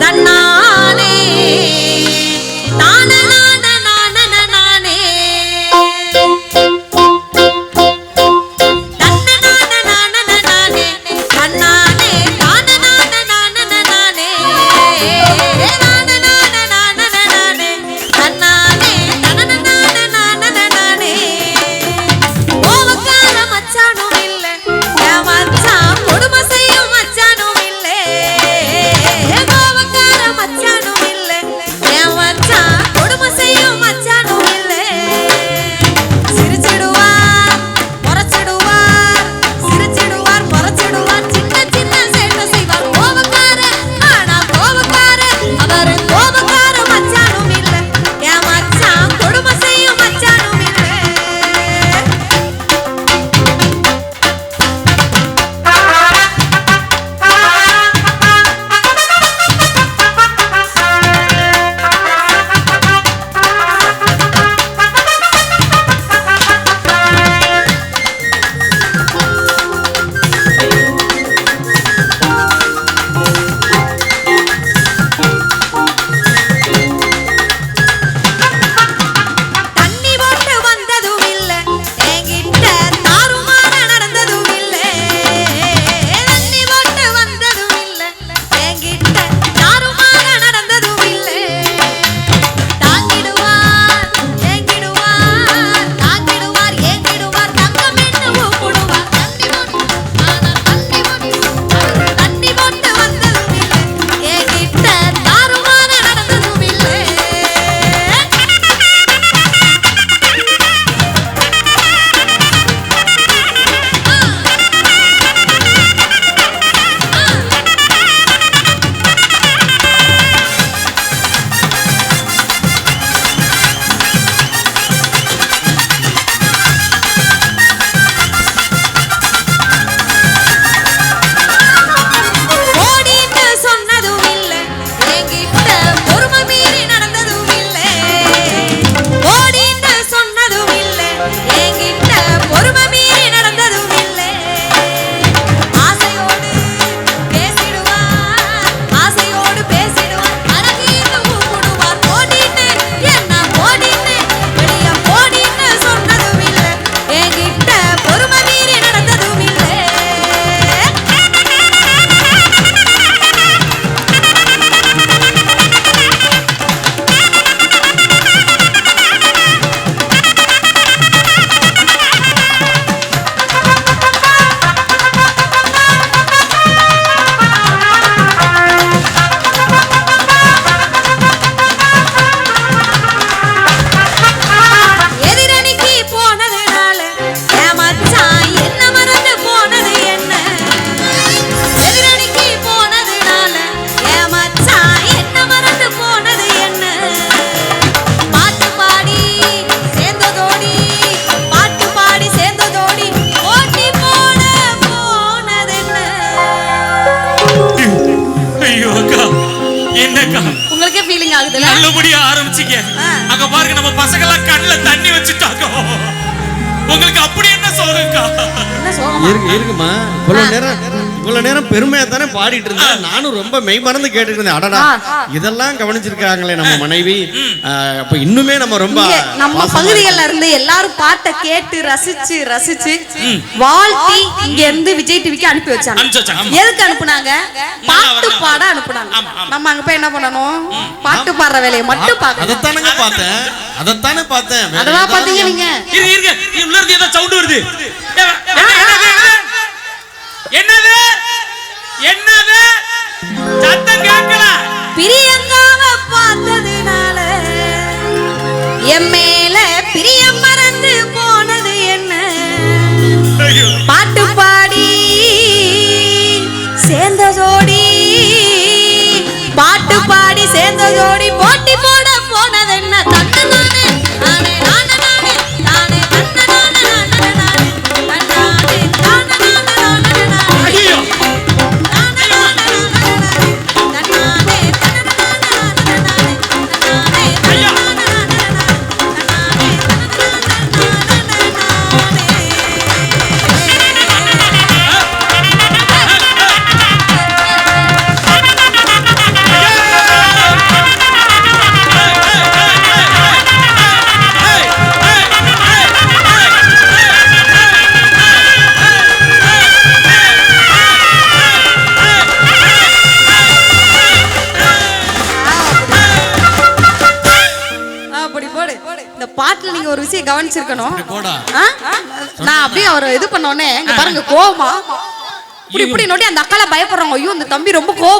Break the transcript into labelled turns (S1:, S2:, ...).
S1: त्यांना
S2: உங்களுக்கே ஃபீலிங் ஆகுது
S1: நல்லபடியா ஆரம்பிச்சீங்க அங்க பாருங்க நம்ம பசங்க எல்லாம் கண்ணுல தண்ணி வச்சுட்டாங்க. உங்களுக்கு அப்படி என்ன
S3: சோகம்க்கா? இருக்குமா? இவ்வளவு நேரம் இவ்வளவு நேரம் பெருமையா தானே பாடிட்டு இருந்தேன். நானும் ரொம்ப மெய் மறந்து கேட்டுட்டு இருந்தேன். அடடா இதெல்லாம் கவனிச்சிருக்காங்களே நம்ம மனைவி. அப்ப இன்னுமே நம்ம ரொம்ப
S2: நம்ம பகுதிகள்ல இருந்து எல்லாரும் பாட்ட கேட்டு ரசிச்சு ரசிச்சு வாழ்த்தி இங்க இருந்து விஜய் டிவிக்கு அனுப்பி வச்சாங்க. எதுக்கு அனுப்புனாங்க? பாட்டு பாட அனுப்புனாங்க. நம்ம அங்க போய் என்ன பண்ணணும்? பாட்டு பாடுற வேலையை மட்டும் பார்க்கணும்.
S3: அதத்தானங்க பார்த்தேன். அதத்தானே பார்த்தேன்.
S2: அதெல்லாம் பாத்தீங்க நீங்க.
S1: இருக்கு இருக்கு இவ்வளவு ஏதோ சவுண்ட் வருது.
S2: சேர்ந்த ஜோடி. பாட்டு பாடி சேர்ந்த ஜோடி போ அப்படி போடு.
S1: இந்த பாட்டுல நீங்க ஒரு விஷயம் கவனிச்சிருக்கணும். நான் அப்படியே அவர் இது பண்ணோடனே பாருங்க கோபமா இப்படி இப்படி நோட்டி அந்த அக்கால பயப்படுறாங்க ஐயோ இந்த தம்பி ரொம்ப கோவம்